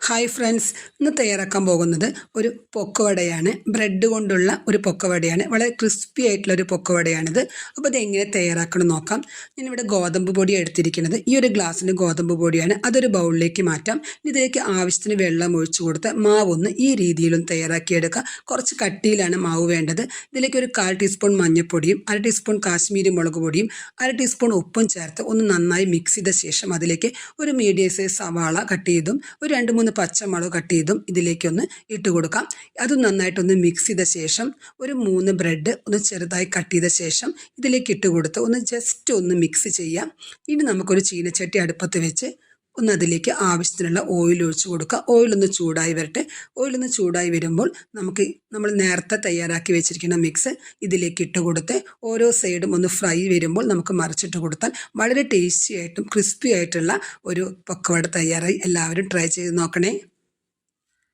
Hi friends ഇന്ന് തയ്യാറാക്കാൻ പോകുന്നത് ഒരു പൊക്കവടയാണ് ബ്രെഡ് കൊണ്ടുള്ള ഒരു പൊക്കവടയാണ് വളരെ ക്രിസ്പി ആയിട്ടുള്ള ഒരു പൊക്കവടയാണിത് അപ്പോൾ ഇത് എങ്ങനെ തയ്യാറാക്കണം നോക്കാം. ഞാനിവിടെ ഗോതമ്പ് പൊടി എടുത്തിരിക്കുന്നത്. ഈ ഒരു ഗ്ലാസ്സിന് ഗോതമ്പ് പൊടിയാണ്. അതൊരു ബൗളിലേക്ക് മാറ്റാം. ഇതിലേക്ക് ആവശ്യത്തിന് വെള്ളം ഒഴിച്ചു കൊടുത്ത് മാവൊന്ന് ഈ രീതിയിലും തയ്യാറാക്കിയെടുക്കുക. കുറച്ച് കട്ടിയിലാണ് മാവ് വേണ്ടത്. ഇതിലേക്ക് ഒരു കാൽ ടീസ്പൂൺ മഞ്ഞൾപ്പൊടിയും അര ടീസ്പൂൺ കാശ്മീരി മുളക് പൊടിയും അര ടീസ്പൂൺ ഉപ്പും ചേർത്ത് ഒന്ന് നന്നായി മിക്സ് ചെയ്ത ശേഷം അതിലേക്ക് ഒരു മീഡിയം സൈസ് സവാള കട്ട് ചെയ്തും ഒരു രണ്ട് മൂന്ന് പച്ചമുളക് കട്ട് ചെയ്തും ഇതിലേക്കൊന്ന് ഇട്ട് കൊടുക്കാം. അത് നന്നായിട്ടൊന്ന് മിക്സ് ചെയ്ത ശേഷം ഒരു മൂന്ന് ബ്രെഡ് ഒന്ന് ചെറുതായി കട്ട് ചെയ്ത ശേഷം ഇതിലേക്ക് ഇട്ട് കൊടുത്ത് ഒന്ന് ജസ്റ്റ് ഒന്ന് മിക്സ് ചെയ്യാം. ഇനി നമുക്കൊരു ചീനച്ചട്ടി അടുപ്പത്ത് വെച്ച് ഒന്ന് അതിലേക്ക് ആവശ്യത്തിനുള്ള ഓയിൽ ഒഴിച്ച് കൊടുക്കുക. ഓയിലൊന്ന് ചൂടായി വരട്ടെ. ഓയിലൊന്ന് ചൂടായി വരുമ്പോൾ നമുക്ക് നമ്മൾ നേരത്തെ തയ്യാറാക്കി വെച്ചിരിക്കുന്ന മിക്സ് ഇതിലേക്ക് ഇട്ട് കൊടുത്ത് ഓരോ സൈഡും ഒന്ന് ഫ്രൈ വരുമ്പോൾ നമുക്ക് മറിച്ചിട്ട് കൊടുത്താൽ വളരെ ടേസ്റ്റി ആയിട്ടും ക്രിസ്പി ആയിട്ടുള്ള ഒരു പക്കവട തയ്യാറായി എല്ലാവരും ട്രൈ ചെയ്ത് നോക്കണേ.